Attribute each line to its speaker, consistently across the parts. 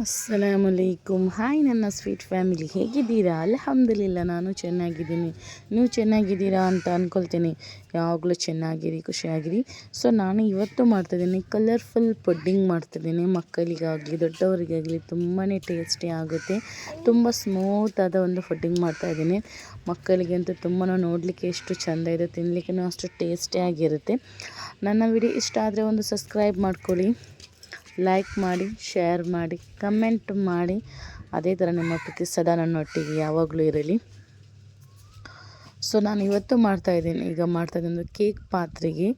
Speaker 1: ಅಸ್ಸಲಾಮಲೈಕುಮ್ hi ನನ್ನ sweet family, ಹೇಗಿದ್ದೀರಾ? ಅಲ್ಹಮ್ದುಲಿಲ್ಲ, ನಾನು ಚೆನ್ನಾಗಿದ್ದೀನಿ. ನೀವು ಚೆನ್ನಾಗಿದ್ದೀರಾ ಅಂತ ಅಂದ್ಕೊಳ್ತೀನಿ ಯಾವಾಗಲೂ ಚೆನ್ನಾಗಿರಿ, ಖುಷಿಯಾಗಿರಿ. ಸೊ, ನಾನು ಇವತ್ತು ಮಾಡ್ತಾಯಿದ್ದೀನಿ ಕಲರ್ಫುಲ್ ಪುಡ್ಡಿಂಗ್ ಮಾಡ್ತಿದ್ದೀನಿ ಮಕ್ಕಳಿಗಾಗಲಿ, ದೊಡ್ಡವರಿಗಾಗಲಿ ತುಂಬಾ ಟೇಸ್ಟಿ ಆಗುತ್ತೆ. ತುಂಬ ಸ್ಮೂತಾದ ಒಂದು ಫುಡ್ಡಿಂಗ್ ಮಾಡ್ತಾಯಿದ್ದೀನಿ ಮಕ್ಕಳಿಗಂತೂ ತುಂಬಾ ನೋಡಲಿಕ್ಕೆ ಎಷ್ಟು ಚೆಂದ ಇದೆ ತಿನ್ನಲಿಕ್ಕೂ ಅಷ್ಟು ಟೇಸ್ಟಿಯಾಗಿರುತ್ತೆ ನನ್ನ ವಿಡಿಯೋ ಇಷ್ಟ ಆದರೆ ಒಂದು ಸಬ್ಸ್ಕ್ರೈಬ್ ಮಾಡ್ಕೊಳ್ಳಿ. ಲೈಕ್ ಮಾಡಿ ಶೇರ್ ಮಾಡಿ ಕಮೆಂಟ್ ಮಾಡಿ. ಅದೇ ಥರ ನಿಮ್ಮ ಪ್ರೀತಿ ಸದಾ ನನ್ನೊಟ್ಟಿಗೆ ಯಾವಾಗಲೂ ಇರಲಿ. ಸೊ ನಾನು ಇವತ್ತು ಮಾಡ್ತಾಯಿದ್ದೀನಿ ಈಗ ಮಾಡ್ತಾಯಿದ್ದೀನಿ ಕೇಕ್ ಪಾತ್ರೆಗೆ.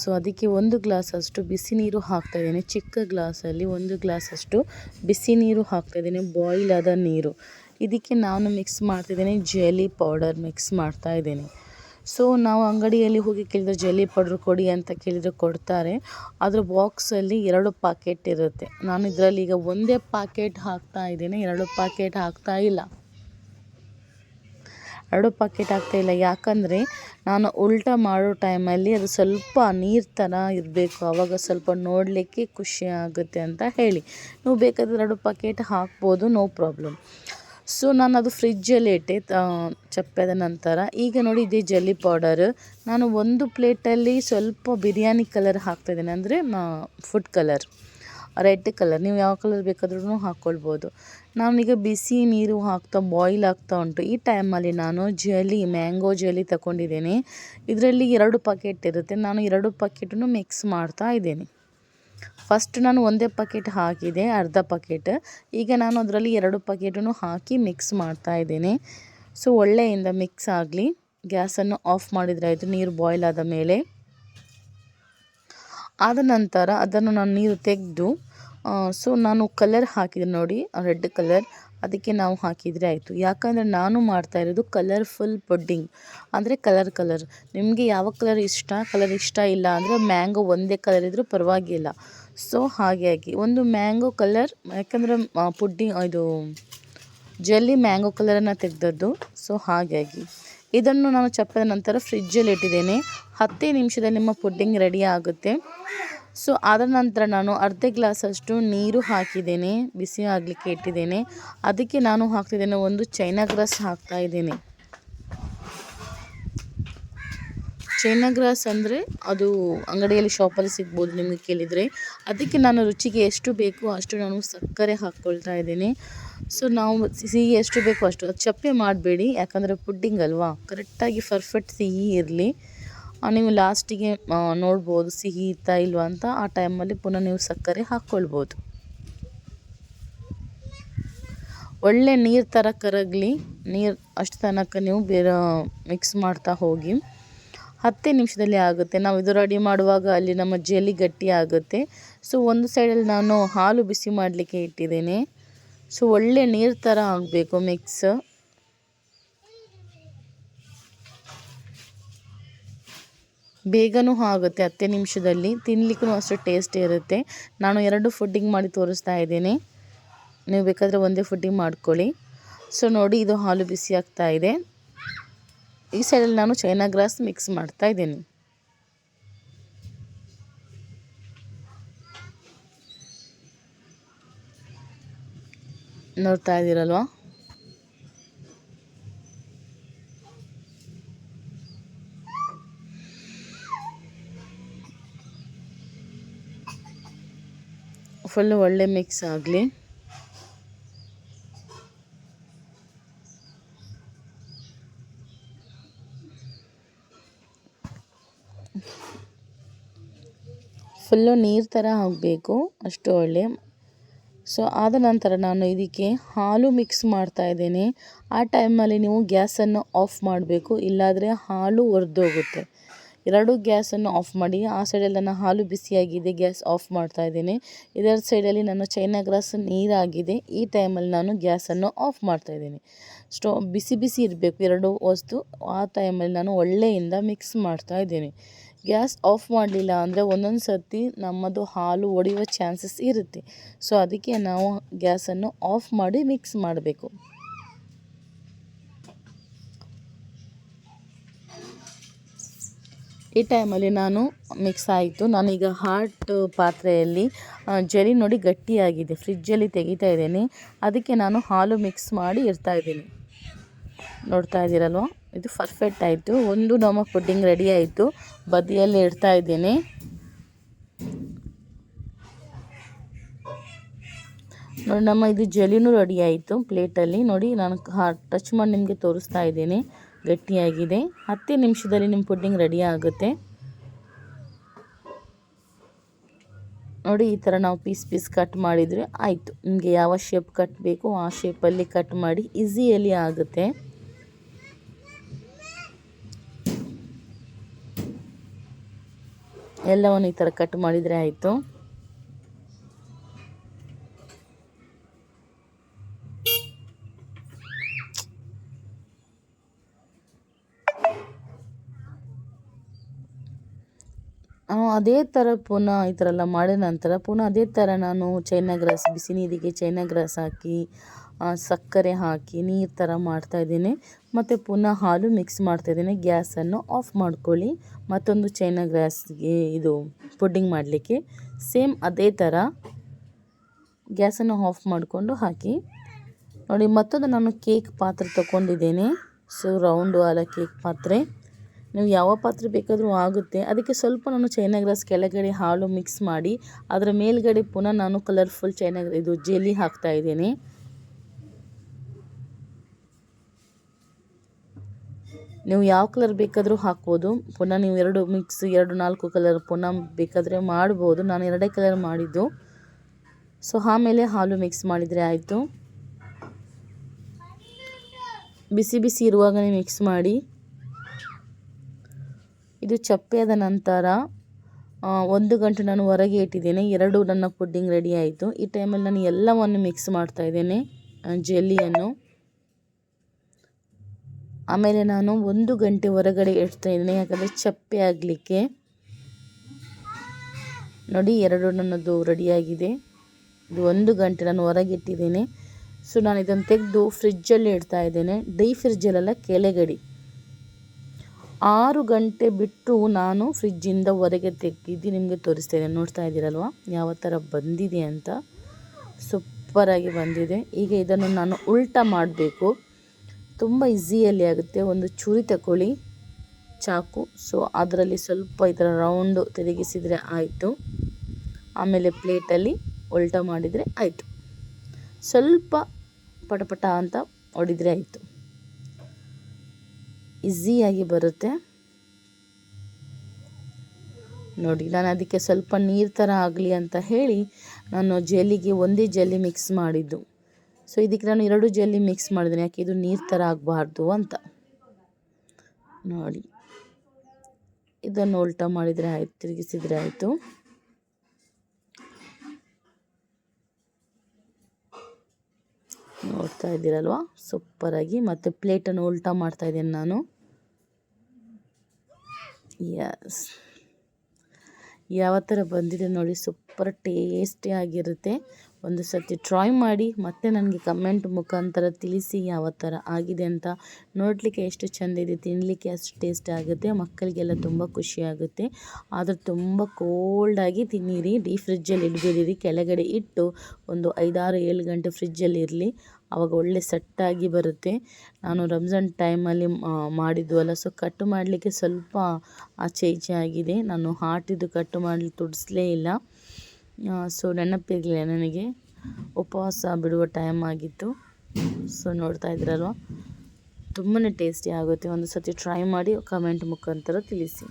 Speaker 1: ಸೊ ಅದಕ್ಕೆ ಒಂದು ಗ್ಲಾಸ್ ಅಷ್ಟು ಬಿಸಿ ನೀರು ಹಾಕ್ತಾಯಿದ್ದೀನಿ ಚಿಕ್ಕ ಗ್ಲಾಸಲ್ಲಿ ಒಂದು ಗ್ಲಾಸಷ್ಟು ಬಿಸಿ ನೀರು ಹಾಕ್ತಾಯಿದ್ದೀನಿ ಬಾಯ್ಲ್ ಆದ ನೀರು. ಇದಕ್ಕೆ ನಾನು ಮಿಕ್ಸ್ ಮಾಡ್ತಿದ್ದೀನಿ ಜೆಲಿ ಪೌಡರ್ ಮಿಕ್ಸ್ ಮಾಡ್ತಾಯಿದ್ದೀನಿ ಸೊ ನಾವು ಅಂಗಡಿಯಲ್ಲಿ ಹೋಗಿ ಕೇಳಿದ್ರೆ ಜೆಲ್ಲಿ ಪೌಡ್ರ್ ಕೊಡಿ ಅಂತ ಕೇಳಿದರೆ ಕೊಡ್ತಾರೆ. ಅದ್ರ ಬಾಕ್ಸಲ್ಲಿ ಎರಡು ಪಾಕೆಟ್ ಇರುತ್ತೆ. ನಾನು ಇದರಲ್ಲಿ ಈಗ ಒಂದೇ ಪಾಕೆಟ್ ಹಾಕ್ತಾ ಇದ್ದೀನಿ. ಎರಡು ಪಾಕೆಟ್ ಹಾಕ್ತಾ ಇಲ್ಲ. ಎರಡು ಪಾಕೆಟ್ ಇಲ್ಲ. ಯಾಕಂದರೆ ನಾನು ಉಲ್ಟಾ ಮಾಡೋ ಟೈಮಲ್ಲಿ ಅದು ಸ್ವಲ್ಪ ನೀರು ಥರ ಇರಬೇಕು. ಆವಾಗ ಸ್ವಲ್ಪ ನೋಡಲಿಕ್ಕೆ ಖುಷಿ ಆಗುತ್ತೆ ಅಂತ ಹೇಳಿ. ನೀವು ಬೇಕಾದರೆ ಎರಡು ಪಾಕೆಟ್ ಹಾಕ್ಬೋದು. No problem. ಸೊ ನಾನು ಅದು ಫ್ರಿಜ್ಜಲ್ಲಿ ಇಟ್ಟೆ ಚಪ್ಪೆದ ನಂತರ. ಈಗ ನೋಡಿ ಇದೇ ಜಲ್ಲಿ ಪೌಡರ್ ನಾನು ಒಂದು ಪ್ಲೇಟಲ್ಲಿ ಸ್ವಲ್ಪ ಬಿರಿಯಾನಿ ಕಲರ್ ಹಾಕ್ತಾಯಿದ್ದೇನೆ ಅಂದರೆ ಫುಡ್ ಕಲರ್ ರೆಡ್ ಕಲರ್ ನೀವು ಯಾವ ಕಲರ್ ಬೇಕಾದ್ರೂ ಹಾಕ್ಕೊಳ್ಬೋದು ನಾನೀಗ ಬಿಸಿ ನೀರು ಹಾಕ್ತಾ ಬಾಯ್ಲ್ ಆಗ್ತಾ ಉಂಟು. ಈ ಟೈಮಲ್ಲಿ ನಾನು ಜಲಿ ಮ್ಯಾಂಗೋ ಜಲಿ ತಗೊಂಡಿದ್ದೀನಿ. ಇದರಲ್ಲಿ ಎರಡು ಪಾಕೆಟ್ ಇರುತ್ತೆ. ನಾನು ಎರಡು ಪಾಕೆಟನ್ನು ಮಿಕ್ಸ್ ಮಾಡ್ತಾ ಇದ್ದೇನೆ. ಫಸ್ಟ್ ನಾನು ಒಂದೇ ಪಕೆಟ್ ಹಾಕಿದೆ, ಅರ್ಧ ಪಕೆಟ್ ಈಗ ನಾನು ಅದರಲ್ಲಿ ಎರಡು ಪಕೆಟನ್ನು ಹಾಕಿ ಮಿಕ್ಸ್ ಮಾಡ್ತಾ ಇದ್ದೇನೆ. ಸೊ ಒಳ್ಳೆಯಿಂದ ಮಿಕ್ಸ್ ಆಗಲಿ. ಗ್ಯಾಸನ್ನು ಆಫ್ ಮಾಡಿದರೆ ಆಯಿತು, ನೀರು ಬಾಯ್ಲ್ ಆದ ಮೇಲೆ. ಆದ ನಂತರ ಅದನ್ನು ನಾನು ನೀರು ತೆಗೆದು ಸೊ ನಾನು ಕಲರ್ ಹಾಕಿದೆ ನೋಡಿ ರೆಡ್ ಕಲರ್ ಅದಕ್ಕೆ ನಾವು ಹಾಕಿದರೆ ಆಯಿತು. ಯಾಕಂದರೆ ನಾನು ಮಾಡ್ತಾ ಇರೋದು ಕಲರ್ಫುಲ್ ಪುಡ್ಡಿಂಗ್ ಅಂದರೆ ಕಲರ್ ಕಲರ್ ನಿಮಗೆ ಯಾವ ಕಲರ್ ಇಷ್ಟ? ಕಲರ್ ಇಷ್ಟ ಇಲ್ಲ ಅಂದರೆ ಮ್ಯಾಂಗೋ ಒಂದೇ ಕಲರ್ ಇದ್ದರೂ ಪರವಾಗಿಲ್ಲ. ಸೊ ಹಾಗಾಗಿ ಒಂದು ಮ್ಯಾಂಗೋ ಕಲರ್, ಯಾಕಂದರೆ ಪುಡ್ಡಿಂಗ್, ಇದು ಜಲ್ಲಿ ಮ್ಯಾಂಗೋ ಕಲರನ್ನು ತೆಗೆದದ್ದು. ಸೊ ಹಾಗಾಗಿ ಇದನ್ನು ನಾನು ಚಪ್ಪದ ನಂತರ ಫ್ರಿಜ್ಜಲ್ಲಿ ಇಟ್ಟಿದ್ದೇನೆ. ಹತ್ತೇ ನಿಮಿಷದಲ್ಲಿ ನಿಮ್ಮ ಪುಡ್ಡಿಂಗ್ ರೆಡಿ ಆಗುತ್ತೆ. ಸೊ ಅದರ ನಂತರ ನಾನು ಅರ್ಧ ಗ್ಲಾಸಷ್ಟು ನೀರು ಹಾಕಿದ್ದೇನೆ. ಬಿಸಿ ಆಗಲಿಕ್ಕೆ ಇಟ್ಟಿದ್ದೇನೆ. ಅದಕ್ಕೆ ನಾನು ಹಾಕ್ತಿದ್ದೇನೆ ಒಂದು ಚೈನಾ ಗ್ರಾಸ್ ಹಾಕ್ತಾ ಇದ್ದೇನೆ. ಚೈನಾ ಗ್ರಾಸ್ ಅಂದರೆ ಅದು ಅಂಗಡಿಯಲ್ಲಿ ಶಾಪಲ್ಲಿ ಸಿಗ್ಬೋದು ನಿಮಗೆ ಕೇಳಿದರೆ. ಅದಕ್ಕೆ ನಾನು ರುಚಿಗೆ ಎಷ್ಟು ಬೇಕು ಅಷ್ಟು ನಾನು ಸಕ್ಕರೆ ಹಾಕ್ಕೊಳ್ತಾ ಇದ್ದೀನಿ. ಸೊ ನಾವು ಸಿಹಿ ಎಷ್ಟು ಬೇಕು ಅಷ್ಟು. ಅದು ಚಪ್ಪೆ ಮಾಡಬೇಡಿ, ಯಾಕಂದರೆ ಪುಡ್ಡಿಂಗ್ ಅಲ್ವಾ? ಕರೆಕ್ಟಾಗಿ ಪರ್ಫೆಕ್ಟ್ ಸಿಹಿ ಇರಲಿ. ನೀವು ಲಾಸ್ಟಿಗೆ ನೋಡ್ಬೋದು ಸಿಹಿ ಇತ್ತಾ ಇಲ್ವಾ ಅಂತ. ಆ ಟೈಮಲ್ಲಿ ಪುನಃ ನೀವು ಸಕ್ಕರೆ ಹಾಕ್ಕೊಳ್ಬೋದು. ಒಳ್ಳೆ ನೀರು ಥರ ಕರಗಲಿ. ನೀರು ಅಷ್ಟು ತನಕ ನೀವು ಬೇರೆ ಮಿಕ್ಸ್ ಮಾಡ್ತಾ ಹೋಗಿ. ಹತ್ತೇ ನಿಮಿಷದಲ್ಲಿ ಆಗುತ್ತೆ. ನಾವು ಇದು ರೆಡಿ ಮಾಡುವಾಗ ಅಲ್ಲಿ ನಮ್ಮ ಜೆಲ್ಲಿ ಗಟ್ಟಿ ಆಗುತ್ತೆ. ಸೊ ಒಂದು ಸೈಡಲ್ಲಿ ನಾನು ಹಾಲು ಬಿಸಿ ಮಾಡಲಿಕ್ಕೆ ಇಟ್ಟಿದ್ದೇನೆ. ಸೊ ಒಳ್ಳೆ ನೀರು ಥರ ಆಗಬೇಕು ಮಿಕ್ಸ್ ಬೇಗನೂ ಆಗುತ್ತೆ ಹತ್ತೇ ನಿಮಿಷದಲ್ಲಿ. ತಿನ್ನಲಿಕ್ಕೂ ಅಷ್ಟು ಟೇಸ್ಟ್ ಇರುತ್ತೆ. ನಾನು ಎರಡು ಫುಡ್ಡಿಂಗ್ ಮಾಡಿ ತೋರಿಸ್ತಾ ಇದ್ದೀನಿ. ನೀವು ಬೇಕಾದರೆ ಒಂದೇ ಫುಡ್ಡಿಂಗ್ ಮಾಡ್ಕೊಳ್ಳಿ. ಸೊ ನೋಡಿ ಇದು ಹಾಲು ಬಿಸಿ ಆಗ್ತಾ ಇದೆ. ಈ ಸೈಡಲ್ಲಿ ನಾನು ಚೈನಾ ಗ್ರಾಸ್ ಮಿಕ್ಸ್ ಮಾಡ್ತಾ ಇದ್ದೀನಿ. ನೋಡ್ತಾ ಇದ್ದೀರಲ್ವಾ? ಫುಲ್ಲು ಒಳ್ಳೆ ಮಿಕ್ಸ್ ಆಗಲಿ. ಫುಲ್ಲು ನೀರು ಥರ ಆಗಬೇಕು, ಅಷ್ಟು ಒಳ್ಳೆ. ಸೊ ಆದ ನಂತರ ನಾನು ಇದಕ್ಕೆ ಹಾಲು ಮಿಕ್ಸ್ ಮಾಡ್ತಾ ಇದ್ದೇನೆ. ಆ ಟೈಮಲ್ಲಿ ನೀವು ಗ್ಯಾಸನ್ನು ಆಫ್ ಮಾಡಬೇಕು, ಇಲ್ಲಾದರೆ ಹಾಲು ಒಡೆದೋಗುತ್ತೆ ಎರಡು ಗ್ಯಾಸನ್ನು ಆಫ್ ಮಾಡಿ, ಆ ಸೈಡಲ್ಲಿ ನನ್ನ ಹಾಲು ಬಿಸಿಯಾಗಿದೆ, ಗ್ಯಾಸ್ ಆಫ್ ಮಾಡ್ತಾ ಇದ್ದೇನೆ. ಇದರ ಸೈಡಲ್ಲಿ ನನ್ನ ಚೈನಾ ಗ್ರಾಸ್ ನೀರಾಗಿದೆ, ಈ ಟೈಮಲ್ಲಿ ನಾನು ಗ್ಯಾಸನ್ನು ಆಫ್ ಮಾಡ್ತಾ ಇದ್ದೀನಿ. ಸ್ಟೋ ಬಿಸಿ ಬಿಸಿ ಇರಬೇಕು ಎರಡು ವಸ್ತು, ಆ ಟೈಮಲ್ಲಿ ನಾನು ಒಳ್ಳೆಯಿಂದ ಮಿಕ್ಸ್ ಮಾಡ್ತಾ ಇದ್ದೀನಿ. ಗ್ಯಾಸ್ ಆಫ್ ಮಾಡಲಿಲ್ಲ ಅಂದರೆ ಒಂದೊಂದು ಸರ್ತಿ ನಮ್ಮದು ಹಾಲು ಒಡೆಯುವ ಚಾನ್ಸಸ್ ಇರುತ್ತೆ. ಸೊ ಅದಕ್ಕೆ ನಾವು ಗ್ಯಾಸನ್ನು ಆಫ್ ಮಾಡಿ ಮಿಕ್ಸ್ ಮಾಡಬೇಕು. ಈ ಟೈಮಲ್ಲಿ ನಾನು ಮಿಕ್ಸ್ ಆಯಿತು. ನಾನೀಗ ಹಾಟ್ ಪಾತ್ರೆಯಲ್ಲಿ ಜರಿ ನೋಡಿ ಗಟ್ಟಿಯಾಗಿದೆ. ಫ್ರಿಜ್ಜಲ್ಲಿ ತೆಗಿತಾ ಇದ್ದೀನಿ. ಅದಕ್ಕೆ ನಾನು ಹಾಲು ಮಿಕ್ಸ್ ಮಾಡಿ ಇರ್ತಾ ಇದ್ದೀನಿ. ನೋಡ್ತಾ ಇದ್ದೀರಲ್ವ? ಇದು ಪರ್ಫೆಕ್ಟ್ ಆಯಿತು. ಒಂದು ನಮ್ಮ ಪುಡ್ಡಿಂಗ್ ರೆಡಿ ಆಯಿತು. ಬದಿಯಲ್ಲಿ ಇಡ್ತಾ ಇದ್ದೀನಿ. ನೋಡಿ, ನಮ್ಮ ಇದು ಜಲಿನೂ ರೆಡಿ ಆಯಿತು ಪ್ಲೇಟಲ್ಲಿ ನೋಡಿ, ನಾನು ಟಚ್ ಮಾಡಿ ನಿಮಗೆ ತೋರಿಸ್ತಾ ಇದ್ದೀನಿ. ಗಟ್ಟಿಯಾಗಿದೆ. ಹತ್ತು ನಿಮಿಷದಲ್ಲಿ ನಿಮ್ಮ ಪುಡ್ಡಿಂಗ್ ರೆಡಿ ಆಗುತ್ತೆ. ನೋಡಿ, ಈ ಥರ ನಾವು ಪೀಸ್ ಪೀಸ್ ಕಟ್ ಮಾಡಿದರೆ ಆಯಿತು. ನಿಮಗೆ ಯಾವ ಶೇಪ್ ಕಟ್ ಬೇಕು ಆ ಶೇಪಲ್ಲಿ ಕಟ್ ಮಾಡಿ ಈಸಿಯಲ್ಲಿ ಆಗುತ್ತೆ. ಎಲ್ಲವನ್ನು ಈ ಥರ ಕಟ್ ಮಾಡಿದರೆ ಆಯಿತು. ಅದೇ ಥರ ಪುನಃ ಈ ಥರ ಎಲ್ಲ ಮಾಡಿದ ನಂತರ ಪುನಃ ಅದೇ ಥರ ನಾನು ಚೈನಾ ಗ್ರಾಸ್, ಬಿಸಿ ನೀರಿಗೆ ಚೈನಾ ಗ್ರಾಸ್ ಹಾಕಿ ಸಕ್ಕರೆ ಹಾಕಿ, ನೀರು ಥರ ಮಾಡ್ತಾಯಿದ್ದೀನಿ ಮತ್ತು ಪುನಃ ಹಾಲು ಮಿಕ್ಸ್ ಮಾಡ್ತಾಯಿದ್ದೀನಿ ಗ್ಯಾಸನ್ನು ಆಫ್ ಮಾಡ್ಕೊಳ್ಳಿ. ಮತ್ತೊಂದು ಚೈನಾ ಗ್ರಾಸ್ಗೆ ಇದು ಪುಡ್ಡಿಂಗ್ ಮಾಡಲಿಕ್ಕೆ. ಸೇಮ್ ಅದೇ ಥರ ಗ್ಯಾಸನ್ನು ಆಫ್ ಮಾಡಿಕೊಂಡು ಹಾಕಿ. ನೋಡಿ, ಮತ್ತೊಂದು ನಾನು ಕೇಕ್ ಪಾತ್ರೆ ತೊಗೊಂಡಿದ್ದೇನೆ. ಸೊ ರೌಂಡು ಅಲ್ಲ ಕೇಕ್ ಪಾತ್ರೆ. ನೀವು ಯಾವ ಪಾತ್ರೆ ಬೇಕಾದರೂ ಆಗುತ್ತೆ. ಅದಕ್ಕೆ ಸ್ವಲ್ಪ ನಾನು ಚೈನಾ ಗ್ರಾಸ್ ಕೆಳಗಡೆ ಹಾಲು ಮಿಕ್ಸ್ ಮಾಡಿ, ಅದರ ಮೇಲ್ಗಡೆ ಪುನಃ ನಾನು ಕಲರ್ಫುಲ್ ಚೈನಾ ಇದು ಜೆಲ್ಲಿ ಹಾಕ್ತಾ ಇದ್ದೀನಿ. ನೀವು ಯಾವ ಕಲರ್ ಬೇಕಾದರೂ ಹಾಕ್ಬೋದು. ಪುನಃ ನೀವು ಎರಡು ಮಿಕ್ಸ್ ಎರಡು ನಾಲ್ಕು ಕಲರ್ ಪುನಃ ಬೇಕಾದರೆ ಮಾಡ್ಬೋದು. ನಾನು ಎರಡೇ ಕಲರ್ ಮಾಡಿದ್ದು. ಸೊ ಆಮೇಲೆ ಹಾಲು ಮಿಕ್ಸ್ ಮಾಡಿದರೆ ಆಯಿತು. ಬಿಸಿ ಬಿಸಿ ಇರುವಾಗಲೇ ಮಿಕ್ಸ್ ಮಾಡಿ. ಇದು ಚಪ್ಪೆಯಾದ ನಂತರ ಒಂದು ಗಂಟೆ ನಾನು ಹೊರಗೆ ಇಟ್ಟಿದ್ದೇನೆ. ಎರಡು ನನ್ನ ಪುಡ್ಡಿಂಗ್ ರೆಡಿ ಆಯಿತು. ಈ ಟೈಮಲ್ಲಿ ನಾನು ಎಲ್ಲವನ್ನು ಮಿಕ್ಸ್ ಮಾಡ್ತಾ ಇದ್ದೇನೆ ಜೆಲ್ಲಿಯನ್ನು. ಆಮೇಲೆ ನಾನು ಒಂದು ಗಂಟೆ ಹೊರಗಡೆ ಇಡ್ತಾ ಇದ್ದೇನೆ. ಯಾಕಂದರೆ ಚಪ್ಪೆ ಆಗಲಿಕ್ಕೆ ನೋಡಿ ಎರಡು ನನ್ನದು ರೆಡಿಯಾಗಿದೆ ಇದು ಒಂದು ಗಂಟೆ ನಾನು ಹೊರಗೆ ಇಟ್ಟಿದ್ದೇನೆ. ಸೊ ನಾನು ಇದನ್ನು ತೆಗೆದು ಫ್ರಿಜ್ಜಲ್ಲಿ ಇಡ್ತಾ ಇದ್ದೇನೆ. ಡೈ ಫ್ರಿಜ್ಜಲ್ಲೆಲ್ಲ ಕೆಳಗಡೆ. ಆರು ಗಂಟೆ ಬಿಟ್ಟು ನಾನು ಫ್ರಿಜ್ಜಿಂದ ಹೊರಗೆ ತೆಗೆದು ನಿಮಗೆ ತೋರಿಸ್ತೇನೆ. ನೋಡ್ತಾ ಇದ್ದೀರಲ್ವ? ಯಾವ ಥರ ಬಂದಿದೆ ಅಂತ? ಸೂಪರಾಗಿ ಬಂದಿದೆ. ಈಗ ಇದನ್ನು ನಾನು ಉಲ್ಟ ಮಾಡಬೇಕು. ತುಂಬ ಈಸಿಯಲ್ಲಿ ಆಗುತ್ತೆ. ಒಂದು ಚೂರಿ ತಗೊಳ್ಳಿ. ಚಾಕು. ಸೊ ಅದರಲ್ಲಿ ಸ್ವಲ್ಪ ಈ ಥರ ರೌಂಡು ತಿರುಗಿಸಿದರೆ ಆಯಿತು. ಆಮೇಲೆ ಪ್ಲೇಟಲ್ಲಿ ಉಲ್ಟಾ ಮಾಡಿದರೆ ಆಯಿತು. ಸ್ವಲ್ಪ ಪಟಪಟ ಅಂತ ಹೊಡಿದ್ರೆ ಆಯಿತು. ಈಸಿಯಾಗಿ ಬರುತ್ತೆ. ನೋಡಿ, ನಾನು ಅದಕ್ಕೆ ಸ್ವಲ್ಪ ನೀರು ಥರ ಆಗಲಿ ಅಂತ ಹೇಳಿ ನಾನು ಜೆಲ್ಲಿಗೆ ಒಂದೇ ಜೆಲ್ಲಿ ಮಿಕ್ಸ್ ಮಾಡಿದ್ದು. ಸೊ ಇದಕ್ಕೆ ನಾನು ಎರಡು ಜೆಲ್ಲಿ ಮಿಕ್ಸ್ ಮಾಡಿದ್ದೀನಿ, ಯಾಕೆ ಇದು ನೀರು ಥರ ಆಗಬಾರ್ದು ಅಂತ. ನೋಡಿ, ಇದನ್ನು ಉಲ್ಟಾ ಮಾಡಿದರೆ ಆಯ್ತು, ತಿರುಗಿಸಿದರೆ ಆಯಿತು. ನೋಡ್ತಾ ಇದ್ದೀರಲ್ವ? ಸೂಪರಾಗಿ ಮತ್ತು ಪ್ಲೇಟನ್ನು ಉಲ್ಟಾ ಮಾಡ್ತಾ ಇದ್ದೇನೆ ನಾನು. ಯಸ್ ಯಾವ ಥರ ಬಂದಿದೆ ನೋಡಿ ಸೂಪರ್ ಟೇಸ್ಟಿಯಾಗಿರುತ್ತೆ ಒಂದು ಸರ್ತಿ ಟ್ರೈ ಮಾಡಿ, ಮತ್ತೆ ನನಗೆ ಕಮೆಂಟ್ ಮುಖಾಂತರ ತಿಳಿಸಿ ಯಾವ ಥರ ಆಗಿದೆ ಅಂತ ನೋಡಲಿಕ್ಕೆ ಎಷ್ಟು ಚೆಂದ ಇದೆ ತಿನ್ನಲಿಕ್ಕೆ ಅಷ್ಟು ಟೇಸ್ಟ್ ಆಗುತ್ತೆ, ಮಕ್ಕಳಿಗೆಲ್ಲ ತುಂಬ ಖುಷಿಯಾಗುತ್ತೆ ಆದರೆ ತುಂಬ ಕೋಲ್ಡಾಗಿ ತಿನ್ನಿರಿ ಡೀ ಫ್ರಿಜ್ಜಲ್ಲಿ ಇಡಬೇಡಿರಿ, ಕೆಳಗಡೆ ಇಟ್ಟು ಒಂದು ಐದಾರು ಏಳು ಗಂಟೆ ಫ್ರಿಜ್ಜಲ್ಲಿ ಇರಲಿ. ಆವಾಗ ಒಳ್ಳೆ ಸೆಟ್ಟಾಗಿ ಬರುತ್ತೆ. ನಾನು ರಂಜಾನ್ ಟೈಮಲ್ಲಿ ಮಾಡಿದ್ದು ಅಲ್ಲ. ಸೊ ಕಟ್ ಮಾಡಲಿಕ್ಕೆ ಸ್ವಲ್ಪ ಆಚೆ ಈಚೆ ಆಗಿದೆ. ನಾನು ಹಾಟಿದ್ದು ಕಟ್ ಮಾಡಲಿ ತುಡಿಸಲೇ ಇಲ್ಲ. ಸೊ ನೆನಪಿರಲಿಲ್ಲ ನನಗೆ. ಉಪವಾಸ ಬಿಡುವ ಟೈಮ್ ಆಗಿತ್ತು. ಸೊ ನೋಡ್ತಾ ಇದ್ರಲ್ವ? ತುಂಬಾ ಟೇಸ್ಟಿ ಆಗುತ್ತೆ. ಒಂದು ಸತಿ ಟ್ರೈ ಮಾಡಿ ಕಮೆಂಟ್ ಮುಖಾಂತರ ತಿಳಿಸಿ.